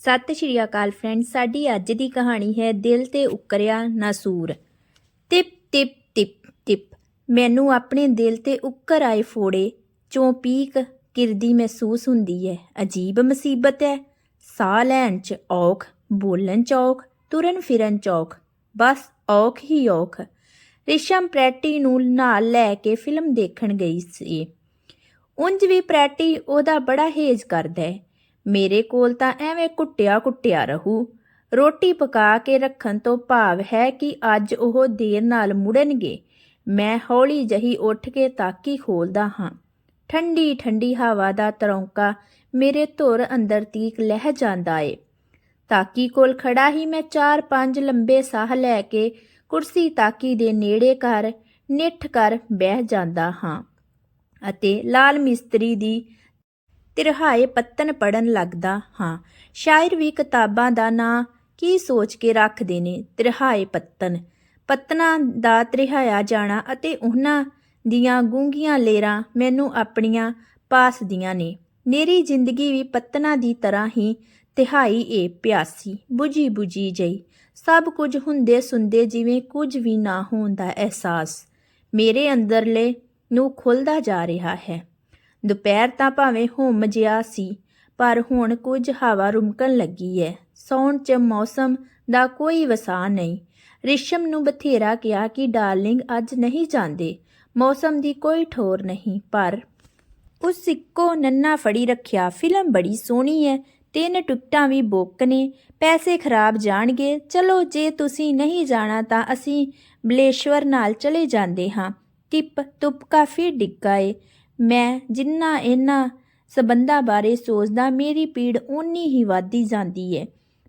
ਸਤਿ ਸ਼੍ਰੀ ਅਕਾਲ ਫਰੈਂਡ ਸਾਡੀ ਅੱਜ ਦੀ ਕਹਾਣੀ ਹੈ ਦਿਲ ਤੇ ਉਕਰਿਆ ਨਾਸੂਰ ਟਿਪ ਟਿਪ ਟਿਪ ਟਿਪ ਮੈਨੂੰ ਆਪਣੇ ਦਿਲ ਤੇ ਉੱਕਰ ਆਏ ਫੋੜੇ, ਚੋਂ ਪੀਕ ਕਿਰਦੀ ਮਹਿਸੂਸ ਹੁੰਦੀ ਹੈ। ਅਜੀਬ ਮੁਸੀਬਤ ਹੈ, ਸਾਹ ਲੈਣ ਚ ਔਖ, ਬੋਲਣ ਚ ਔਖ, ਤੁਰਨ ਫਿਰਨ ਚ ਔਖ, ਬਸ ਔਖ ਹੀ ਔਖ। ਰਿਸ਼ਮ ਪ੍ਰੈਟੀ ਨੂੰ ਨਾਲ ਲੈ ਕੇ ਫਿਲਮ ਦੇਖਣ ਗਈ ਸੀ। ਉਂਝ ਵੀ ਪ੍ਰੈਟੀ ਉਹਦਾ ਬੜਾ ਹੇਜ ਕਰਦਾ ਹੈ। ਮੇਰੇ ਕੋਲ ਤਾਂ ਐਵੇਂ ਕੁੱਟਿਆ ਕੁੱਟਿਆ ਰਹੂ। ਰੋਟੀ ਪਕਾ ਕੇ ਰੱਖਣ ਤੋਂ ਭਾਵ ਹੈ ਕਿ ਅੱਜ ਉਹ ਦੇਰ ਨਾਲ ਮੁੜਨਗੇ। ਮੈਂ ਹੌਲੀ ਜਹੀ ਉੱਠ ਕੇ ਤਾਕੀ ਖੋਲਦਾ ਹਾਂ। ਠੰਡੀ ਠੰਡੀ ਹਵਾ ਦਾ ਤਰੌਂਕਾ ਮੇਰੇ ਧੁਰ ਅੰਦਰ ਤੀਕ ਲਹਿ ਜਾਂਦਾ ਏ। ਤਾਕੀ ਕੋਲ ਖੜਾ ਹੀ ਮੈਂ ਚਾਰ ਪੰਜ ਲੰਬੇ ਸਾਹ ਲੈ ਕੇ ਕੁਰਸੀ ਤਾਕੀ ਦੇ ਨੇੜੇ ਕਰ ਨਿੱਠ ਕਰ ਬਹਿ ਜਾਂਦਾ ਹਾਂ ਅਤੇ ਲਾਲ ਮਿਸਤਰੀ ਦੀ ਤਿਰਹਾਏ ਪੱਤਨ ਪੜਨ ਲੱਗਦਾ ਹਾਂ। ਸ਼ਾਇਰ ਵੀ ਕਿਤਾਬਾਂ ਦਾ ਨਾਂ ਕੀ ਸੋਚ ਕੇ ਰੱਖਦੇ ਨੇ ਤਿਰਹਾਏ ਪੱਤਨ। ਪੱਤਨਾਂ ਦਾ ਤਿਰਹਾਇਆ ਜਾਣਾ ਅਤੇ ਉਹਨਾਂ ਦੀਆਂ ਗੂੰਗੀਆਂ ਲੇਰਾਂ ਮੈਨੂੰ ਆਪਣੀਆਂ ਪਾਸਦੀਆਂ ਨੇ। ਮੇਰੀ ਜ਼ਿੰਦਗੀ ਵੀ ਪੱਤਨਾਂ ਦੀ ਤਰ੍ਹਾਂ ਹੀ ਤਿਹਾਈ ਏ ਪਿਆਸੀ 부ਜੀ 부ਜੀ ਜਈ। ਸਭ ਕੁਝ ਹੁੰਦੇ ਸੁੰਦੇ ਜਿਵੇਂ ਕੁਝ ਵੀ ਨਾ ਹੋਣ ਦਾ ਅਹਿਸਾਸ। ਮੇਰੇ ਅੰਦਰਲੇ ਨੂੰ ਖੁੱਲਦਾ ਜਾ ਰਿਹਾ ਹੈ। ਦੁਪਹਿਰ ਤਾਂ ਭਾਵੇਂ ਹੁੰਮ ਜਿਆ ਸੀ, ਪਰ ਹੁਣ ਕੁਝ ਹਵਾ ਰੁਮਕਣ ਲੱਗੀ ਹੈ ਸੌਣ 'ਚ ਮੌਸਮ ਦਾ ਕੋਈ ਵਸਾ ਨਹੀਂ। ਰਿਸ਼ਮ ਨੂੰ ਬਥੇਰਾ ਕਿਹਾ ਕਿ ਡਾਰਲਿੰਗ ਅੱਜ ਨਹੀਂ ਜਾਂਦੇ। ਮੌਸਮ ਦੀ ਕੋਈ ਠੋਰ ਨਹੀਂ, ਪਰ ਉਸ ਇੱਕੋ ਨੰਨਾ ਫੜੀ ਰੱਖਿਆ, ਫਿਲਮ ਬੜੀ ਸੋਹਣੀ ਹੈ ਤਿੰਨ ਟਿਕਟਾਂ ਵੀ ਬੁੱਕ ਨੇ, ਪੈਸੇ ਖਰਾਬ ਜਾਣਗੇ, ਚਲੋ ਜੇ ਤੁਸੀਂ ਨਹੀਂ ਜਾਣਾ ਤਾਂ ਅਸੀਂ ਬਲੇਸ਼ਵਰ ਨਾਲ ਚਲੇ ਜਾਂਦੇ ਹਾਂ। ਟਿਪ ਤੁਪ ਕਾਫੀ ਡਿੱਗਾ ਏ ਮੈਂ ਜਿੰਨਾ ਇਹਨਾਂ ਸਬੰਧਾਂ ਬਾਰੇ ਸੋਚਦਾ, ਮੇਰੀ ਪੀੜ ਓਨੀ ਹੀ ਵੱਧਦੀ ਜਾਂਦੀ ਹੈ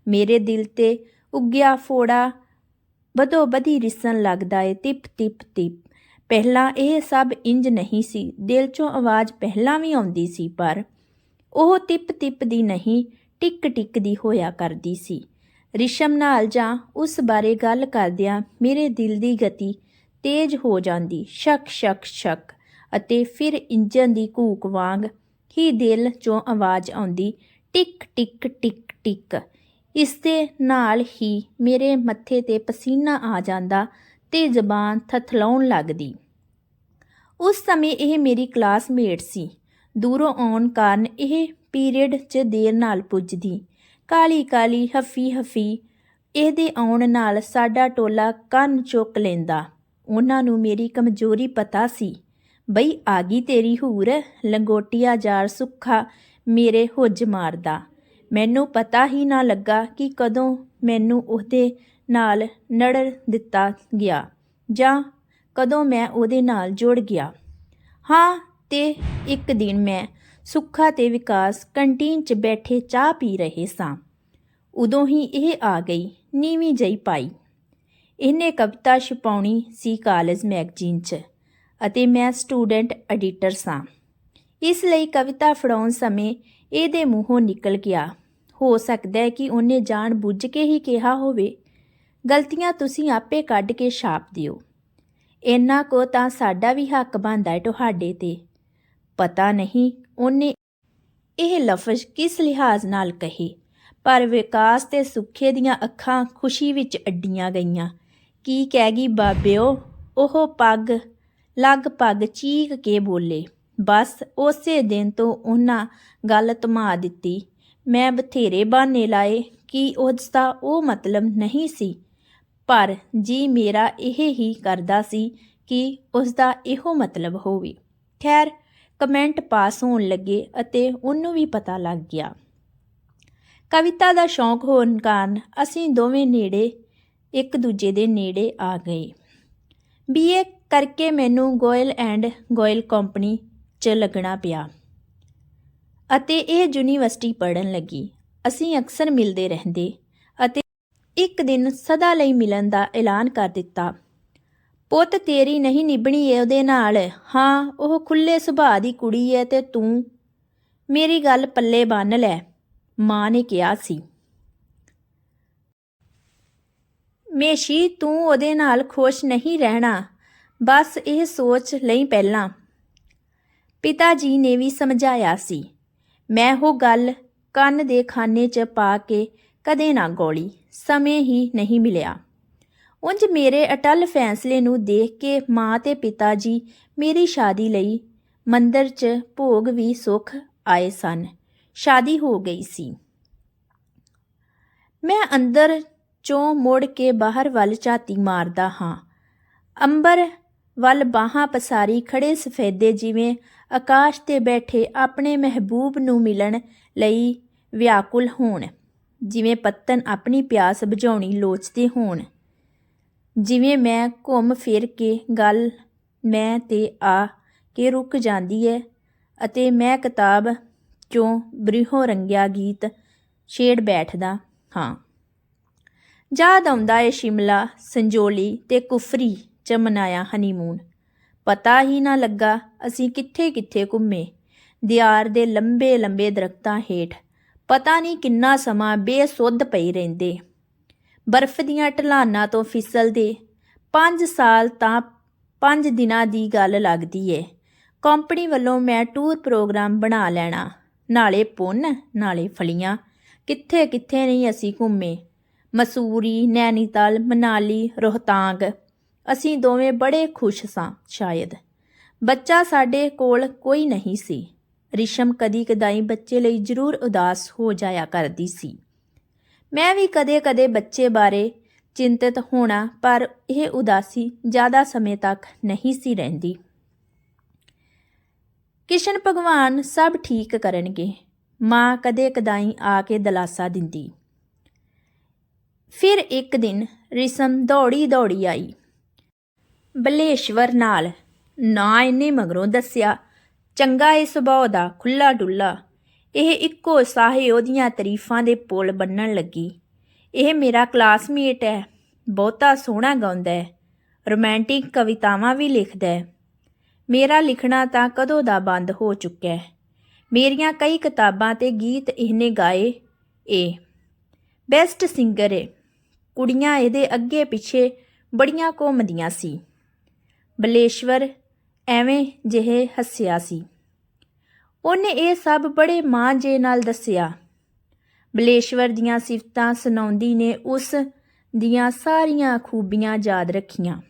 ਮੇਰੇ ਦਿਲ ਤੇ ਉੱਗਿਆ ਫੋੜਾ ਬਦੋ ਬਦੀ ਰਿਸਣ ਲੱਗਦਾ ਏ। ਟਿਪ ਟਿਪ ਟਿਪ ਪਹਿਲਾਂ ਇਹ ਸਭ ਇੰਜ ਨਹੀਂ ਸੀ। ਦਿਲ ਚੋਂ ਆਵਾਜ਼ ਪਹਿਲਾਂ ਵੀ ਆਉਂਦੀ ਸੀ, ਪਰ ਉਹ ਟਿਪ ਟਿਪ ਦੀ ਨਹੀਂ, ਟਿਕ ਟਿਕ ਦੀ ਹੋਇਆ ਕਰਦੀ ਸੀ। ਰਿਸ਼ਮ ਨਾਲ ਜਾਂ ਉਸ ਬਾਰੇ ਗੱਲ ਕਰਦਿਆਂ ਮੇਰੇ ਦਿਲ ਦੀ ਗਤੀ ਤੇਜ਼ ਹੋ ਜਾਂਦੀ। ਸ਼ੱਕ ਸ਼ੱਕ ਸ਼ੱਕ। ਅਤੇ ਫਿਰ ਇੰਜਨ ਦੀ ਘੂਕ ਵਾਂਗ ਹੀ ਦਿਲ ਚੋਂ ਆਵਾਜ਼ ਆਉਂਦੀ, ਟਿਕ ਟਿਕ ਟਿਕ ਟਿਕ। ਇਸ ਦੇ ਨਾਲ ਹੀ ਮੇਰੇ ਮੱਥੇ ਤੇ ਪਸੀਨਾ ਆ ਜਾਂਦਾ ਤੇ ਜ਼ਬਾਨ ਥਥਲਾਉਣ ਲੱਗਦੀ। ਉਸ ਸਮੇਂ ਇਹ ਮੇਰੀ ਕਲਾਸਮੇਟ ਸੀ। ਦੂਰੋਂ ਆਉਣ ਕਾਰਨ ਇਹ ਪੀਰੀਅਡ 'ਚ ਦੇਰ ਨਾਲ ਪੁੱਜਦੀ। ਕਾਲੀ ਕਾਲੀ ਹਫੀ ਹਫੀ ਇਹਦੇ ਆਉਣ ਨਾਲ ਸਾਡਾ ਟੋਲਾ ਕੰਨ ਚੁੱਕ ਲੈਂਦਾ। ਉਹਨਾਂ ਨੂੰ ਮੇਰੀ ਕਮਜ਼ੋਰੀ ਪਤਾ ਸੀ। ਬਈ ਆ ਗਈ ਤੇਰੀ ਹੂਰ, ਲੰਗੋਟੀਆ ਜਾਰ ਸੁੱਖਾ, ਮੇਰੇ ਹੁੱਜ ਮਾਰਦਾ। ਮੈਨੂੰ ਪਤਾ ਹੀ ਨਾ ਲੱਗਾ ਕਿ ਕਦੋਂ ਮੈਨੂੰ ਉਹਦੇ ਨਾਲ ਨੜ ਦਿੱਤਾ ਗਿਆ ਜਾਂ ਕਦੋਂ ਮੈਂ ਉਹਦੇ ਨਾਲ ਜੁੜ ਗਿਆ। ਹਾਂ, ਤੇ ਇੱਕ ਦਿਨ ਮੈਂ ਸੁੱਖਾ ਤੇ ਵਿਕਾਸ ਕੰਟੀਨ 'ਚ ਬੈਠੇ ਚਾਹ ਪੀ ਰਹੇ ਸਾਂ। ਉਦੋਂ ਹੀ ਇਹ ਆ ਗਈ, ਨੀਵੀਂ ਜਈ ਪਾਈ। ਇਹਨੇ ਕਵਿਤਾ ਛਪਾਉਣੀ ਸੀ ਕਾਲਜ ਮੈਗਜ਼ੀਨ 'ਚ। ਅਤੇ ਮੈਂ ਸਟੂਡੈਂਟ ਐਡੀਟਰ ਸਾਂ। ਇਸ ਲਈ ਕਵਿਤਾ ਫੜਾਉਣ ਸਮੇਂ ਇਹਦੇ ਮੂੰਹੋਂ ਨਿਕਲ ਗਿਆ। ਹੋ ਸਕਦਾ ਹੈ ਕਿ ਉਹਨੇ ਜਾਣ ਬੁੱਝ ਕੇ ਹੀ ਕਿਹਾ ਹੋਵੇ, ਗਲਤੀਆਂ ਤੁਸੀਂ ਆਪੇ ਕੱਢ ਕੇ ਛਾਪ ਦਿਓ। ਇੰਨਾ ਕੋ ਤਾਂ ਸਾਡਾ ਵੀ ਹੱਕ ਬਣਦਾ ਹੈ ਤੁਹਾਡੇ ਤੇ। ਪਤਾ ਨਹੀਂ ਉਹਨੇ ਇਹ ਲਫ਼ਜ਼ ਕਿਸ ਲਿਹਾਜ਼ ਨਾਲ ਕਹੇ, ਪਰ ਵਿਕਾਸ ਤੇ ਸੁੱਖੇ ਦੀਆਂ ਅੱਖਾਂ ਖੁਸ਼ੀ ਵਿੱਚ ਅੱਡੀਆਂ ਗਈਆਂ। ਕੀ ਕਹਿ ਗਈ ਬਾਬਿਓ, ਉਹ ਪੱਗ ਲਗਭਗ ਚੀਕ ਕੇ ਬੋਲੇ, ਬਸ ਉਸੇ ਦਿਨ ਤੋਂ ਉਹਨਾਂ ਗੱਲ ਧਮਾ ਦਿੱਤੀ। ਮੈਂ ਬਥੇਰੇ ਬਹਾਨੇ ਲਾਏ, ਕਿ ਉਸ ਦਾ ਉਹ ਮਤਲਬ ਨਹੀਂ ਸੀ। ਪਰ ਜੀ ਮੇਰਾ ਇਹ ਹੀ ਕਰਦਾ ਸੀ ਕਿ ਉਸ ਦਾ ਇਹੋ ਮਤਲਬ ਹੋਵੇ। ਖੈਰ, ਕਮੈਂਟ ਪਾਸ ਹੋਣ ਲੱਗੇ ਅਤੇ ਉਹਨੂੰ ਵੀ ਪਤਾ ਲੱਗ ਗਿਆ। ਕਵਿਤਾ ਦਾ ਸ਼ੌਂਕ ਹੋਣ ਕਾਰਨ ਅਸੀਂ ਦੋਵੇਂ ਨੇੜੇ, ਇੱਕ ਦੂਜੇ ਦੇ ਨੇੜੇ ਆ ਗਏ। ਬੀਏ ਕਰਕੇ ਮੈਨੂੰ ਗੋਇਲ ਐਂਡ ਗੋਇਲ ਕੰਪਨੀ 'ਚ ਲੱਗਣਾ ਪਿਆ। ਅਤੇ ਇਹ ਯੂਨੀਵਰਸਿਟੀ ਪੜਨ ਲੱਗੀ। ਅਸੀਂ ਅਕਸਰ ਮਿਲਦੇ ਰਹਿੰਦੇ ਅਤੇ ਇੱਕ ਦਿਨ ਸਦਾ ਲਈ ਮਿਲਣ ਦਾ ਐਲਾਨ ਕਰ ਦਿੱਤਾ। ਪੁੱਤ, ਤੇਰੀ ਨਹੀਂ ਨਿਭਣੀ ਏ ਉਹਦੇ ਨਾਲ। ਹਾਂ, ਉਹ ਖੁੱਲੇ ਸੁਭਾਅ ਦੀ ਕੁੜੀ ਏ ਤੇ ਤੂੰ ਮੇਰੀ ਗੱਲ ਪੱਲੇ ਬੰਨ ਲੈ, ਮਾਂ ਨੇ ਕਿਹਾ ਸੀ। ਮੇਸ਼ੀ, ਤੂੰ ਉਹਦੇ ਨਾਲ ਖੁਸ਼ ਨਹੀਂ ਰਹਿਣਾ। ਬਸ ਇਹ ਸੋਚ ਲਈ ਪਹਿਲਾਂ। ਪਿਤਾ ਜੀ ਨੇ ਵੀ ਸਮਝਾਇਆ ਸੀ, ਮੈਂ ਉਹ ਗੱਲ ਕੰਨ ਦੇ ਖਾਨੇ 'ਚ ਪਾ ਕੇ ਕਦੇ ਨਾ ਗੋਲੀ, ਸਮੇਂ ਹੀ ਨਹੀਂ ਮਿਲਿਆ। ਉਂਝ ਮੇਰੇ ਅਟਲ ਫੈਸਲੇ ਨੂੰ ਦੇਖ ਕੇ ਮਾਂ ਤੇ ਪਿਤਾ ਜੀ ਮੇਰੀ ਸ਼ਾਦੀ ਲਈ ਮੰਦਰ 'ਚ ਭੋਗ ਵੀ ਸੁੱਖ ਆਏ ਸਨ, ਸ਼ਾਦੀ ਹੋ ਗਈ ਸੀ। ਮੈਂ ਅੰਦਰ ਚੋਂ ਮੁੜ ਕੇ ਬਾਹਰ ਵੱਲ ਝਾਤੀ ਮਾਰਦਾ ਹਾਂ। ਅੰਬਰ ਵੱਲ ਬਾਹਾਂ ਪਸਾਰੀ ਖੜੇ ਸਫੈਦੇ ਜਿਵੇਂ ਆਕਾਸ਼ ਤੇ ਬੈਠੇ ਆਪਣੇ ਮਹਿਬੂਬ ਨੂੰ ਮਿਲਣ ਲਈ ਵਿਆਕੁਲ ਹੋਣ। ਜਿਵੇਂ ਪੱਤਨ ਆਪਣੀ ਪਿਆਸ ਬੁਝਾਉਣੀ ਲੋਚਦੇ ਹੋਣ। ਜਿਵੇਂ ਮੈਂ ਘੁੰਮ ਫਿਰ ਕੇ ਗੱਲ, ਮੈਂ ਤੇ ਆ ਕੇ ਰੁਕ ਜਾਂਦੀ ਹੈ ਅਤੇ ਮੈਂ ਕਿਤਾਬ ਚੋਂ ਬ੍ਰਿਹੋ ਰੰਗਿਆ ਗੀਤ ਛੇੜ ਬੈਠਦਾ ਹਾਂ। ਯਾਦ ਆਉਂਦਾ ਏ ਸ਼ਿਮਲਾ, ਸੰਜੋਲੀ ਤੇ ਕੁਫਰੀ। ਚ ਮਨਾਇਆ ਹਨੀਮੂਨ ਪਤਾ ਹੀ ਨਾ ਲੱਗਾ ਅਸੀਂ ਕਿੱਥੇ ਕਿੱਥੇ ਘੁੰਮੇ। ਦਿਆਰ ਦੇ ਲੰਬੇ ਲੰਬੇ ਦਰਖਤਾਂ ਹੇਠ। ਪਤਾ ਨਹੀਂ ਕਿੰਨਾ ਸਮਾਂ ਬੇਸੁੱਧ ਪਈ ਰਹਿੰਦੇ। ਬਰਫ਼ ਦੀਆਂ ਢਲਾਨਾਂ ਤੋਂ ਫਿਸਲਦੇ। 5 ਸਾਲ ਤਾਂ 5 ਦਿਨਾਂ ਦੀ ਗੱਲ ਲੱਗਦੀ ਏ। ਕੰਪਨੀ ਵੱਲੋਂ ਮੈਂ ਟੂਰ ਪ੍ਰੋਗਰਾਮ ਬਣਾ ਲੈਣਾ। ਨਾਲੇ ਪੁੰਨ, ਨਾਲੇ ਫਲੀਆਂ। ਕਿੱਥੇ ਕਿੱਥੇ ਨਹੀਂ ਅਸੀਂ ਘੁੰਮੇ। ਮਸੂਰੀ, ਨੈਨੀਤਾਲ, ਮਨਾਲੀ, ਰੋਹਤਾਂਗ। ਅਸੀਂ ਦੋਵੇਂ ਬੜੇ ਖੁਸ਼ ਸਾਂ ਸ਼ਾਇਦ। ਬੱਚਾ ਸਾਡੇ ਕੋਲ ਕੋਈ ਨਹੀਂ ਸੀ। ਰਿਸ਼ਮ ਕਦੀ ਕਦਾਈ ਬੱਚੇ ਲਈ ਜ਼ਰੂਰ ਉਦਾਸ ਹੋ ਜਾਇਆ ਕਰਦੀ ਸੀ। ਮੈਂ ਵੀ ਕਦੇ-ਕਦੇ ਬੱਚੇ ਬਾਰੇ ਚਿੰਤਤ ਹੋਣਾ, ਪਰ ਇਹ ਉਦਾਸੀ ਜ਼ਿਆਦਾ ਸਮੇਂ ਤੱਕ ਨਹੀਂ ਸੀ ਰਹਿੰਦੀ। ਕਿਸ਼ਨ ਭਗਵਾਨ ਸਭ ਠੀਕ ਕਰਨਗੇ। ਮਾਂ ਕਦੇ ਕਦਾਈ ਆ ਕੇ ਦਲਾਸਾ ਦਿੰਦੀ। ਫਿਰ ਇੱਕ ਦਿਨ ਰਿਸ਼ਮ ਦੌੜੀ ਦੌੜੀ ਆਈ। ਬਲੇਸ਼ਵਰ ਨਾਲ। ਨਾ ਇਹਨੇ ਮਗਰੋਂ ਦੱਸਿਆ, ਚੰਗਾ ਇਹ ਸੁਭਾਅ ਦਾ ਖੁੱਲਾ ਡੁੱਲਾ ਇਹ ਇੱਕੋ ਸਾਹੇ ਉਹਦੀਆਂ ਤਾਰੀਫਾਂ ਦੇ ਪੁਲ ਬੰਨਣ ਲੱਗੀ। ਇਹ ਮੇਰਾ ਕਲਾਸਮੇਟ ਹੈ, ਬਹੁਤਾ ਸੋਹਣਾ ਗਾਉਂਦਾ ਹੈ, ਰੋਮਾਂਟਿਕ ਕਵਿਤਾਵਾਂ ਵੀ ਲਿਖਦਾ ਹੈ। ਮੇਰਾ ਲਿਖਣਾ ਤਾਂ ਕਦੋਂ ਦਾ ਬੰਦ ਹੋ ਚੁੱਕਿਆ ਹੈ? ਮੇਰੀਆਂ ਕਈ ਕਿਤਾਬਾਂ ਤੇ ਗੀਤ ਇਹਨੇ ਗਾਏ, ਏ। ਬੈਸਟ ਸਿੰਗਰ ਏ। ਕੁੜੀਆਂ ਇਹਦੇ ਅੱਗੇ ਪਿੱਛੇ ਬੜੀਆਂ ਘੁੰਮਦੀਆਂ ਸੀ। ਬਲੇਸ਼ਵਰ ਐਵੇਂ ਜਿਹੇ ਹੱਸਿਆ ਸੀ। ਉਹਨੇ ਇਹ ਸਭ ਬੜੇ ਮਾਂ ਜੇ ਨਾਲ ਦੱਸਿਆ। ਬਲੇਸ਼ਵਰ ਦੀਆਂ ਸਿਫਤਾਂ ਸੁਣਾਉਂਦੀ ਨੇ ਉਸ ਦੀਆਂ ਸਾਰੀਆਂ ਖੂਬੀਆਂ ਯਾਦ ਰੱਖੀਆਂ।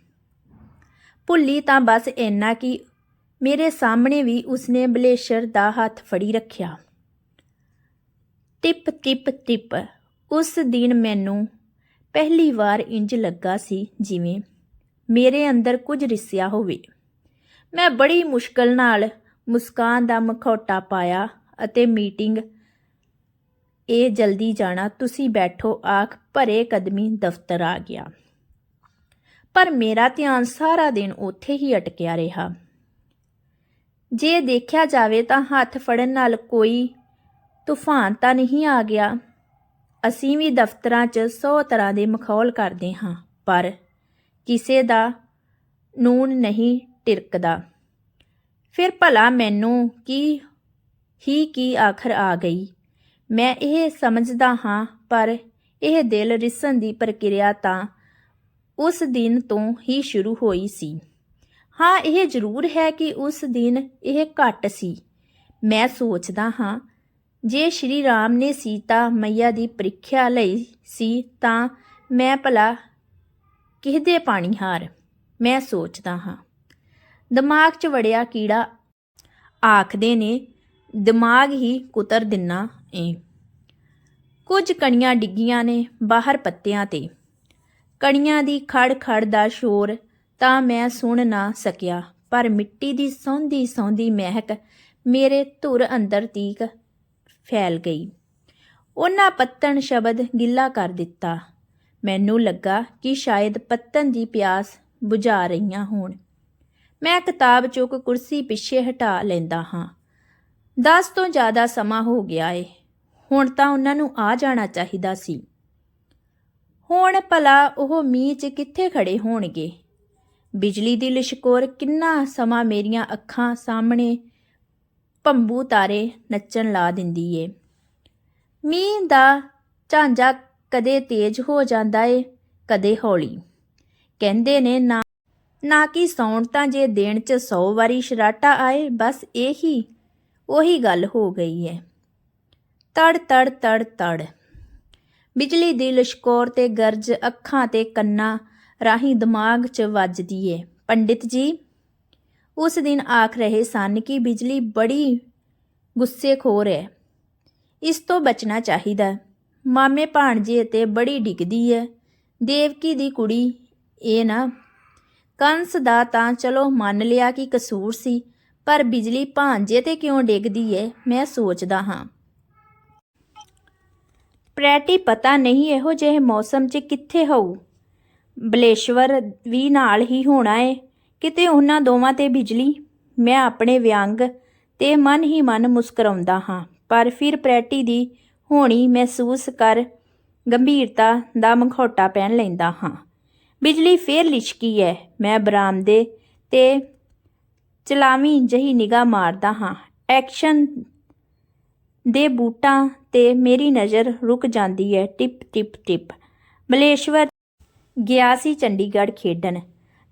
ਭੁੱਲੀ ਤਾਂ ਬਸ ਇੰਨਾ ਕਿ ਮੇਰੇ ਸਾਹਮਣੇ ਵੀ ਉਸਨੇ ਬਲੇਸ਼ਰ ਦਾ ਹੱਥ ਫੜੀ ਰੱਖਿਆ। ਟਿਪ ਟਿਪ ਟਿਪ ਉਸ ਦਿਨ ਮੈਨੂੰ ਪਹਿਲੀ ਵਾਰ ਇੰਜ ਲੱਗਾ ਸੀ ਜਿਵੇਂ ਮੇਰੇ ਅੰਦਰ ਕੁਝ ਰਿਸਿਆ ਹੋਵੇ। ਮੈਂ ਬੜੀ ਮੁਸ਼ਕਲ ਨਾਲ ਮੁਸਕਾਨ ਦਾ ਮਖੌਟਾ ਪਾਇਆ ਅਤੇ ਮੀਟਿੰਗ, ਇਹ ਜਲਦੀ ਜਾਣਾ, ਤੁਸੀਂ ਬੈਠੋ, ਆਖ, ਭਰੇ ਕਦਮੀ ਦਫ਼ਤਰ ਆ ਗਿਆ। ਪਰ ਮੇਰਾ ਧਿਆਨ ਸਾਰਾ ਦਿਨ ਉੱਥੇ ਹੀ ਅਟਕਿਆ ਰਿਹਾ। ਜੇ ਦੇਖਿਆ ਜਾਵੇ ਤਾਂ ਹੱਥ ਫੜਨ ਨਾਲ ਕੋਈ ਤੂਫਾਨ ਤਾਂ ਨਹੀਂ ਆ ਗਿਆ। ਅਸੀਂ ਵੀ ਦਫ਼ਤਰਾਂ 'ਚ 100 ਤਰ੍ਹਾਂ ਦੇ ਮਖੌਲ ਕਰਦੇ ਹਾਂ, ਪਰ ਕਿਸੇ ਦਾ ਨੂਨ ਨਹੀਂ ਟਿਰਕਦਾ। ਫਿਰ ਭਲਾ ਮੈਨੂੰ ਕੀ, ਹੀ ਕੀ ਆਖਰ ਆ ਗਈ। ਮੈਂ ਇਹ ਸਮਝਦਾ ਹਾਂ, ਪਰ ਇਹ ਦਿਲ ਰਿਸਣ ਦੀ ਪ੍ਰਕਿਰਿਆ ਤਾਂ ਉਸ ਦਿਨ ਤੋਂ ਹੀ ਸ਼ੁਰੂ ਹੋਈ ਸੀ। ਹਾਂ, ਇਹ ਜ਼ਰੂਰ ਹੈ ਕਿ ਉਸ ਦਿਨ ਇਹ ਘੱਟ ਸੀ। ਮੈਂ ਸੋਚਦਾ ਹਾਂ, ਜੇ ਸ਼੍ਰੀ ਰਾਮ ਨੇ ਸੀਤਾ ਮਈਆ ਦੀ ਪ੍ਰੀਖਿਆ ਲਈ ਸੀ ਤਾਂ ਮੈਂ ਭਲਾ ਕਿਹਦੇ ਪਾਣੀ ਹਾਰ? ਮੈਂ ਸੋਚਦਾ ਹਾਂ। ਦਿਮਾਗ 'ਚ ਵੜਿਆ ਕੀੜਾ ਆਖਦੇ ਨੇ, ਦਿਮਾਗ ਹੀ ਕੁਤਰ ਦਿਨਾ ਏ। ਕੁਝ ਕਣੀਆਂ ਡਿੱਗੀਆਂ ਨੇ ਬਾਹਰ ਪੱਤਿਆਂ ਤੇ। ਕਣੀਆਂ ਦੀ ਖੜ ਖੜ ਦਾ ਸ਼ੋਰ ਤਾਂ ਮੈਂ ਸੁਣ ਨਾ ਸਕਿਆ, ਪਰ ਮਿੱਟੀ ਦੀ ਸੌਂਦੀ ਸੌਂਦੀ ਮਹਿਕ ਮੇਰੇ ਧੁਰ ਅੰਦਰ ਤੀਕ ਫੈਲ ਗਈ। ਉਹਨਾਂ ਪੱਤਣ ਸ਼ਬਦ ਗਿੱਲਾ ਕਰ ਦਿੱਤਾ। ਮੈਨੂੰ ਲੱਗਾ ਕਿ ਸ਼ਾਇਦ ਪੱਤਨ ਦੀ ਪਿਆਸ ਬੁਝਾ ਰਹੀਆਂ ਹੋਣ। ਮੈਂ ਕਿਤਾਬ ਚੁੱਕ ਕੁਰਸੀ ਪਿੱਛੇ ਹਟਾ ਲੈਂਦਾ ਹਾਂ। 10 ਤੋਂ ਜ਼ਿਆਦਾ ਸਮਾਂ ਹੋ ਗਿਆ ਏ। ਹੁਣ ਤਾਂ ਉਹਨਾਂ ਨੂੰ ਆ ਜਾਣਾ ਚਾਹੀਦਾ ਸੀ। ਹੁਣ ਭਲਾ ਉਹ ਮੀਂਹ 'ਚ ਕਿੱਥੇ ਖੜੇ ਹੋਣਗੇ? ਬਿਜਲੀ ਦੀ ਲਿਸ਼ਕੋਰ ਕਿੰਨਾ ਸਮਾਂ ਮੇਰੀਆਂ ਅੱਖਾਂ ਸਾਹਮਣੇ ਭੰਬੂ ਤਾਰੇ ਨੱਚਣ ਲਾ ਦਿੰਦੀ ਏ। ਮੀਂਹ ਦਾ ਝਾਂਜਾ ਕਦੇ ਤੇਜ਼ ਹੋ ਜਾਂਦਾ ਏ, ਕਦੇ ਹੌਲੀ। ਕਹਿੰਦੇ ਨੇ, ਨਾ ਨਾ ਕਿ ਸੌਣ ਤਾਂ ਜੇ ਦੇਣ 'ਚ 100 ਵਾਰੀ ਸ਼ਰਾਟਾ ਆਏ, ਬਸ ਇਹੀ, ਉਹੀ ਗੱਲ ਹੋ ਗਈ ਹੈ ਤੜ ਤੜ ਤੜ ਤੜ। ਬਿਜਲੀ ਦੀ ਲਸ਼ਕੌਰ ਤੇ ਗਰਜ ਅੱਖਾਂ ਤੇ ਕੰਨਾਂ ਰਾਹੀਂ ਦਿਮਾਗ 'ਚ ਵੱਜਦੀ ਏ। ਪੰਡਿਤ ਜੀ, ਉਸ ਦਿਨ ਆਖ ਰਹੇ ਸਨ ਕਿ ਬਿਜਲੀ ਬੜੀ ਗੁੱਸੇਖੋਰ ਹੈ ਇਸ ਤੋਂ ਬਚਣਾ ਚਾਹੀਦਾ। ਮਾਮੇ ਭਾਣਜੇ ਤੇ ਬੜੀ ਡਿੱਗਦੀ ਹੈ ਦੇਵਕੀ ਦੀ ਕੁੜੀ, ਇਹ ਨਾ। ਕੰਸ ਦਾ ਤਾਂ ਚਲੋ ਮੰਨ ਲਿਆ ਕਿ ਕਸੂਰ ਸੀ, ਪਰ ਬਿਜਲੀ ਭਾਂਜੇ ਤੇ ਕਿਉਂ ਡਿੱਗਦੀ ਏ ਮੈਂ ਸੋਚਦਾ ਹਾਂ। ਪ੍ਰੈਟੀ ਪਤਾ ਨਹੀਂ ਇਹੋ ਜਿਹੇ ਮੌਸਮ 'ਚ ਕਿੱਥੇ ਹੋਊ। ਬਲੇਸ਼ਵਰ ਵੀ ਨਾਲ ਹੀ ਹੋਣਾ ਏ, ਕਿਤੇ ਉਹਨਾਂ ਦੋਵਾਂ ਤੇ ਬਿਜਲੀ। ਮੈਂ ਆਪਣੇ ਵਿਅੰਗ ਤੇ ਮਨ ਹੀ ਮਨ ਮੁਸਕਰਾਉਂਦਾ ਹਾਂ, ਪਰ ਫਿਰ ਪ੍ਰੈਟੀ ਦੀ ਹੋਣੀ ਮਹਿਸੂਸ ਕਰ ਗੰਭੀਰਤਾ ਦਾ ਮਖੌਟਾ ਪਹਿਨ ਲੈਂਦਾ ਹਾਂ। ਬਿਜਲੀ ਫੇਰ ਲਿਸ਼ਕੀ ਹੈ ਮੈਂ ਬਰਾਮਦੇ ਤੇ ਚਲਾਵੀਂ ਜਹੀ ਨਿਗਾਹ ਮਾਰਦਾ ਹਾਂ। ਐਕਸ਼ਨ ਦੇ ਬੂਟਾਂ ਤੇ ਮੇਰੀ ਨਜ਼ਰ ਰੁਕ ਜਾਂਦੀ ਹੈ ਟਿਪ ਟਿਪ ਟਿਪ। ਮਲੇਸ਼ਵਰ ਗਿਆ ਸੀ ਚੰਡੀਗੜ੍ਹ ਖੇਡਣ।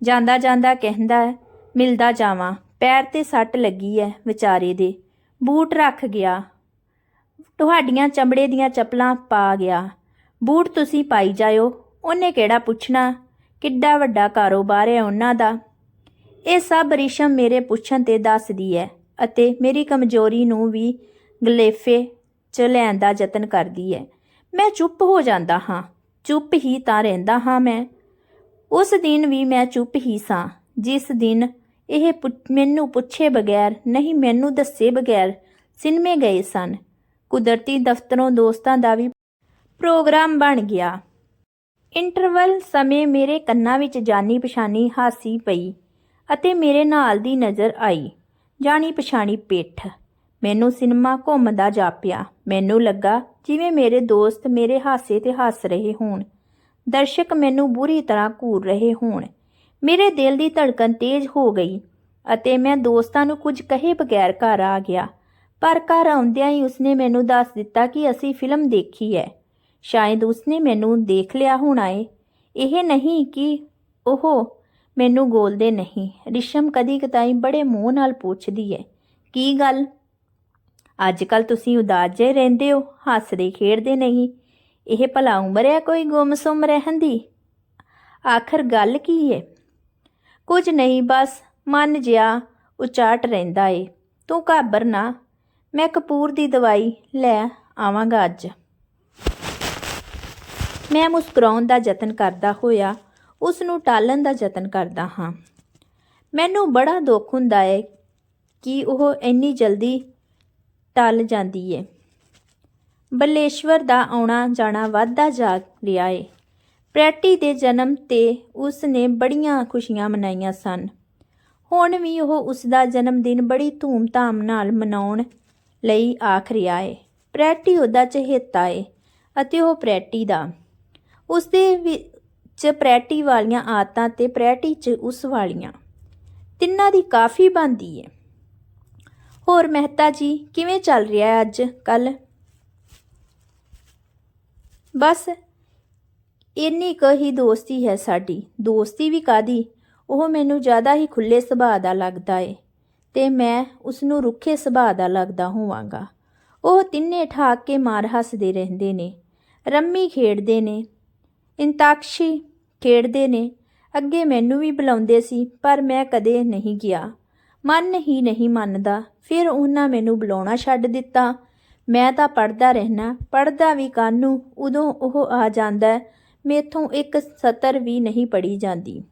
ਜਾਂਦਾ ਜਾਂਦਾ ਕਹਿੰਦਾ, ਮਿਲਦਾ ਜਾਵਾਂ। ਪੈਰ ਤੇ ਸੱਟ ਲੱਗੀ ਹੈ ਵਿਚਾਰੇ ਦੇ। ਬੂਟ ਰੱਖ ਗਿਆ। ਤੁਹਾਡੀਆਂ ਚਮੜੇ ਦੀਆਂ ਚੱਪਲਾਂ ਪਾ ਗਿਆ। ਬੂਟ ਤੁਸੀਂ ਪਾਈ ਜਾਇਓ। ਉਹਨੇ ਕਿਹੜਾ ਪੁੱਛਣਾ? ਕਿੱਡਾ ਵੱਡਾ ਕਾਰੋਬਾਰ ਹੈ ਉਹਨਾਂ ਦਾ। ਇਹ ਸਭ ਰਿਸ਼ਮ ਮੇਰੇ ਪੁੱਛਣ ਤੇ ਦੱਸਦੀ ਹੈ ਅਤੇ ਮੇਰੀ ਕਮਜ਼ੋਰੀ ਨੂੰ ਵੀ ਗਲੇਫੇ 'ਚ ਲੈਣ ਦਾ ਯਤਨ ਕਰਦੀ ਹੈ। ਮੈਂ ਚੁੱਪ ਹੋ ਜਾਂਦਾ ਹਾਂ। ਚੁੱਪ ਹੀ ਤਾਂ ਰਹਿੰਦਾ ਹਾਂ ਮੈਂ। ਉਸ ਦਿਨ ਵੀ ਮੈਂ ਚੁੱਪ ਹੀ ਸਾਂ। ਜਿਸ ਦਿਨ ਇਹ ਪੁੱਛ- ਮੈਨੂੰ ਪੁੱਛੇ ਬਗੈਰ, ਨਹੀਂ, ਮੈਨੂੰ ਦੱਸੇ ਬਗੈਰ, ਸਿਨਮੇ ਗਏ ਸਨ। ਕੁਦਰਤੀ ਦਫ਼ਤਰੋਂ ਦੋਸਤਾਂ ਦਾ ਵੀ ਪ੍ਰੋਗਰਾਮ ਬਣ ਗਿਆ। ਇੰਟਰਵਲ ਸਮੇਂ ਮੇਰੇ ਕੰਨਾਂ ਵਿੱਚ ਜਾਨੀ ਪਛਾਨੀ ਹਾਸੀ ਪਈ ਅਤੇ ਮੇਰੇ ਨਾਲ ਦੀ ਨਜ਼ਰ ਆਈ। ਜਾਣੀ ਪਛਾਣੀ ਪਿੱਠ। ਮੈਨੂੰ ਸਿਨੇਮਾ ਘੁੰਮਦਾ ਜਾਪਿਆ। ਮੈਨੂੰ ਲੱਗਾ ਜਿਵੇਂ ਮੇਰੇ ਦੋਸਤ ਮੇਰੇ ਹਾਸੇ ਤੇ ਹੱਸ ਰਹੇ ਹੋਣ। ਦਰਸ਼ਕ ਮੈਨੂੰ ਬੁਰੀ ਤਰ੍ਹਾਂ ਘੂਰ ਰਹੇ ਹੋਣ। ਮੇਰੇ ਦਿਲ ਦੀ ਧੜਕਨ ਤੇਜ਼ ਹੋ ਗਈ ਅਤੇ ਮੈਂ ਦੋਸਤਾਂ ਨੂੰ ਕੁਝ ਕਹੇ ਬਗੈਰ ਘਰ ਆ ਗਿਆ। ਪਰ ਘਰ ਆਉਂਦਿਆਂ ਹੀ ਉਸਨੇ ਮੈਨੂੰ ਦੱਸ ਦਿੱਤਾ ਕਿ ਅਸੀਂ ਫਿਲਮ ਦੇਖੀ ਹੈ। ਸ਼ਾਇਦ ਉਸਨੇ ਮੈਨੂੰ ਦੇਖ ਲਿਆ ਹੋਣਾ ਏ। ਇਹ ਨਹੀਂ ਕਿ ਉਹ ਮੈਨੂੰ ਗੋਲਦੇ ਨਹੀਂ। ਰਿਸ਼ਮ ਕਦੀ ਕਤਾਈ ਬੜੇ ਮੋਹ ਨਾਲ ਪੁੱਛਦੀ ਹੈ। ਕੀ ਗੱਲ? ਅੱਜ ਕੱਲ ਤੁਸੀਂ ਉਦਾਸ ਜੇ ਰਹਿੰਦੇ ਹੋ, ਹੱਸਦੇ, ਖੇਡਦੇ ਨਹੀਂ। ਇਹ ਭਲਾ ਉਮਰ ਹੈ ਕੋਈ ਗੁੰਮਸੁੰਮ ਰਹਿਣ ਦੀ? ਆਖਰ ਗੱਲ ਕੀ ਹੈ? ਕੁਝ ਨਹੀਂ, ਬਸ ਮਨ ਜਿਆ ਉਚਾਟ ਰਹਿੰਦਾ ਏ। ਤੂੰ ਘਾਬਰ ਨਾ। ਮੈਂ ਕਪੂਰ ਦੀ ਦਵਾਈ ਲੈ ਆਵਾਂਗਾ ਅੱਜ। ਮੈਂ ਮੁਸਕਰਾਉਣ ਦਾ ਯਤਨ ਕਰਦਾ ਹੋਇਆ ਉਸ ਨੂੰ ਟਾਲਣ ਦਾ ਯਤਨ ਕਰਦਾ ਹਾਂ। ਮੈਨੂੰ ਬੜਾ ਦੁੱਖ ਹੁੰਦਾ ਹੈ ਕਿ ਉਹ ਇੰਨੀ ਜਲਦੀ ਟਲ ਜਾਂਦੀ ਏ। ਬਲੇਸ਼ਵਰ ਦਾ ਆਉਣਾ ਜਾਣਾ ਵੱਧਦਾ ਜਾ ਰਿਹਾ ਏ। ਪ੍ਰੈਟੀ ਦੇ ਜਨਮ ਤੇ ਉਸ ਨੇ ਬੜੀਆਂ ਖੁਸ਼ੀਆਂ ਮਨਾਈਆਂ ਸਨ। ਹੁਣ ਵੀ ਉਹ ਉਸ ਦਾ ਜਨਮ ਦਿਨ ਬੜੀ ਧੂਮ-ਧਾਮ ਨਾਲ ਮਨਾਉਣ ਲਈ ਆਖ ਰਿਹਾ ਏ। ਪ੍ਰੈਟੀ ਉਹਦਾ ਚਹੇਤਾ ਏ ਅਤੇ ਉਹ ਪ੍ਰੈਟੀ ਦਾ। ਉਸ ਦੇ ਵਿੱਚ ਪ੍ਰੈਟੀ ਵਾਲੀਆਂ ਆਦਤਾਂ ਤੇ ਪ੍ਰੈਟੀ 'ਚ ਉਸ ਵਾਲੀਆਂ। ਤਿੰਨਾਂ ਦੀ ਕਾਫੀ ਬਣਦੀ ਏ। ਹੋਰ ਮਹਿਤਾ ਜੀ, ਕਿਵੇਂ ਚੱਲ ਰਿਹਾ ਹੈ ਅੱਜ ਕੱਲ ਬਸ ਇੰਨੀ ਕੁ ਹੀ ਦੋਸਤੀ ਹੈ ਸਾਡੀ। ਦੋਸਤੀ ਵੀ ਕਾਦੀ ਉਹ ਮੈਨੂੰ ਜ਼ਿਆਦਾ ਹੀ ਖੁੱਲੇ ਸੁਭਾਅ ਦਾ ਲੱਗਦਾ ਏ। ਤੇ ਮੈਂ ਉਸ ਨੂੰ ਰੁੱਖੇ ਸੁਭਾਅ ਦਾ ਲੱਗਦਾ ਹੋਵਾਂਗਾ। ਉਹ ਤਿੰਨੇ ਠਾਕ ਕੇ ਮਾਰ ਹੱਸਦੇ ਰਹਿੰਦੇ ਨੇ, ਰੰਮੀ ਖੇਡਦੇ ਨੇ, ਇੰਤਾਕਸ਼ੀ ਖੇਡਦੇ ਨੇ। ਅੱਗੇ ਮੈਨੂੰ ਵੀ ਬੁਲਾਉਂਦੇ ਸੀ, ਪਰ ਮੈਂ ਕਦੇ ਨਹੀਂ ਗਿਆ। ਮਨ ਹੀ ਨਹੀਂ ਮੰਨਦਾ, ਫਿਰ ਉਹਨਾਂ ਮੈਨੂੰ ਬੁਲਾਉਣਾ ਛੱਡ ਦਿੱਤਾ। ਮੈਂ ਤਾਂ ਪੜਦਾ ਰਹਿਣਾ ਪੜਦਾ ਵੀ ਕਾਨੂੰ ਉਦੋਂ ਉਹ ਆ ਜਾਂਦਾ ਮੇਥੋਂ ਇੱਕ ਸਤਰ ਵੀ ਨਹੀਂ ਪੜੀ ਜਾਂਦੀ।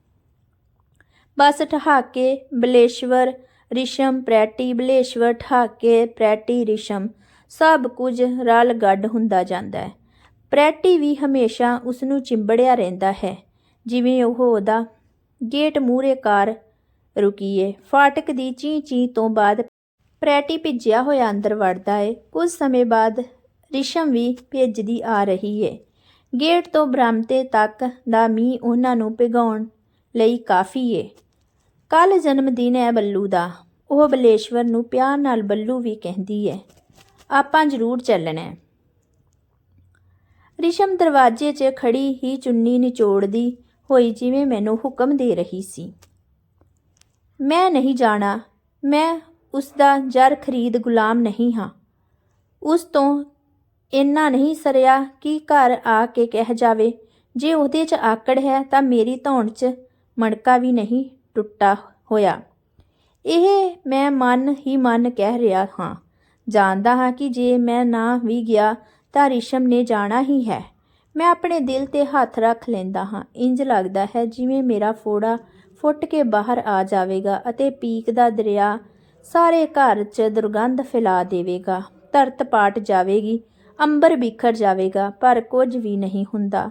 ਬਸ ਠਹਾਕੇ, ਬਲੇਸ਼ਵਰ ਰਿਸ਼ਮ, ਪ੍ਰੈਟੀ, ਬਲੇਸ਼ਵਰ, ਠਾਕੇ, ਪ੍ਰੈਟੀ, ਰਿਸ਼ਮ। ਸਭ ਕੁਝ ਰਲ ਗੱਡ ਹੁੰਦਾ ਜਾਂਦਾ ਹੈ। ਪ੍ਰੈਟੀ ਵੀ ਹਮੇਸ਼ਾ ਉਸ ਨੂੰ ਚਿੰਬੜਿਆ ਰਹਿੰਦਾ ਹੈ। ਜਿਵੇਂ ਉਹ ਉਹਦਾ ਗੇਟ ਮੂਹਰੇ ਕਾਰ ਰੁਕੀਏ, ਫਾਟਕ ਦੀ ਚੀਂ ਚੀਂ ਤੋਂ ਬਾਅਦ ਪ੍ਰੈਟੀ ਭਿੱਜਿਆ ਹੋਇਆ ਅੰਦਰ ਵੜਦਾ ਏ। ਕੁਝ ਸਮੇਂ ਬਾਅਦ ਰਿਸ਼ਮ ਵੀ ਭੇਜਦੀ ਆ ਰਹੀ ਏ। ਗੇਟ ਤੋਂ ਬਰਾਮਦੇ ਤੱਕ ਦਾ ਮੀਂਹ ਉਹਨਾਂ ਨੂੰ ਭਿਗਾਉਣ ਲਈ ਕਾਫੀ ਏ। ਕੱਲ ਜਨਮ ਦਿਨ ਹੈ ਬੱਲੂ ਦਾ। ਉਹ ਬਲੇਸ਼ਵਰ ਨੂੰ ਪਿਆਰ ਨਾਲ ਬੱਲੂ ਵੀ ਕਹਿੰਦੀ ਹੈ। ਆਪਾਂ ਜ਼ਰੂਰ ਚੱਲਣਾ ਹੈ। ਰਿਸ਼ਮ ਦਰਵਾਜ਼ੇ 'ਚ ਖੜੀ ਹੀ ਚੁੰਨੀ ਨਿਚੋੜਦੀ ਹੋਈ ਜਿਵੇਂ ਮੈਨੂੰ ਹੁਕਮ ਦੇ ਰਹੀ ਸੀ। ਮੈਂ ਨਹੀਂ ਜਾਣਾ। ਮੈਂ ਉਸ ਦਾ ਜਰ ਖਰੀਦ ਗੁਲਾਮ ਨਹੀਂ ਹਾਂ। ਉਸ ਤੋਂ ਇੰਨਾ ਨਹੀਂ ਸਰਿਆ ਕਿ ਘਰ ਆ ਕੇ ਕਹਿ ਜਾਵੇ, ਜੇ ਉਹਦੇ 'ਚ ਆਕੜ ਹੈ ਤਾਂ ਮੇਰੀ ਧੌਣ 'ਚ ਮਣਕਾ ਵੀ ਨਹੀਂ। ਟੁੱਟਾ ਹੋਇਆ। ਇਹ ਮੈਂ ਮਨ ਹੀ ਮਨ ਕਹਿ ਰਿਹਾ ਹਾਂ। ਜਾਣਦਾ ਹਾਂ ਕਿ ਜੇ ਮੈਂ ਨਾ ਵੀ ਗਿਆ ਤਾਂ ਰਿਸ਼ਮ ਨੇ ਜਾਣਾ ਹੀ ਹੈ। ਮੈਂ ਆਪਣੇ ਦਿਲ ਤੇ ਹੱਥ ਰੱਖ ਲੈਂਦਾ ਹਾਂ। ਇੰਜ ਲੱਗਦਾ ਹੈ ਜਿਵੇਂ ਮੇਰਾ ਫੋੜਾ ਫੁੱਟ ਕੇ ਬਾਹਰ ਆ ਜਾਵੇਗਾ ਅਤੇ ਪੀਕ ਦਾ ਦਰਿਆ ਸਾਰੇ ਘਰ 'ਚ ਦੁਰਗੰਧ ਫੈਲਾ ਦੇਵੇਗਾ। ਧਰਤ ਪਾਟ ਜਾਵੇਗੀ, ਅੰਬਰ ਬਿਖਰ ਜਾਵੇਗਾ, ਪਰ ਕੁਝ ਵੀ ਨਹੀਂ ਹੁੰਦਾ।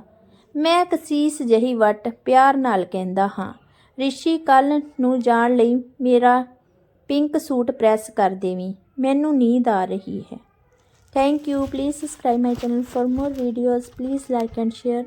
ਮੈਂ ਕਸੀਸ ਜਹੀ ਵਟ ਪਿਆਰ ਨਾਲ ਕਹਿੰਦਾ ਹਾਂ। ਰਿਸ਼ੀ ਕੱਲ੍ਹ ਨੂੰ ਜਾਣ ਲਈ ਮੇਰਾ ਪਿੰਕ ਸੂਟ ਪ੍ਰੈਸ ਕਰ ਦੇਵੀਂ। ਮੈਨੂੰ ਨੀਂਦ ਆ ਰਹੀ ਹੈ। Thank you please subscribe my channel for more videos please like and share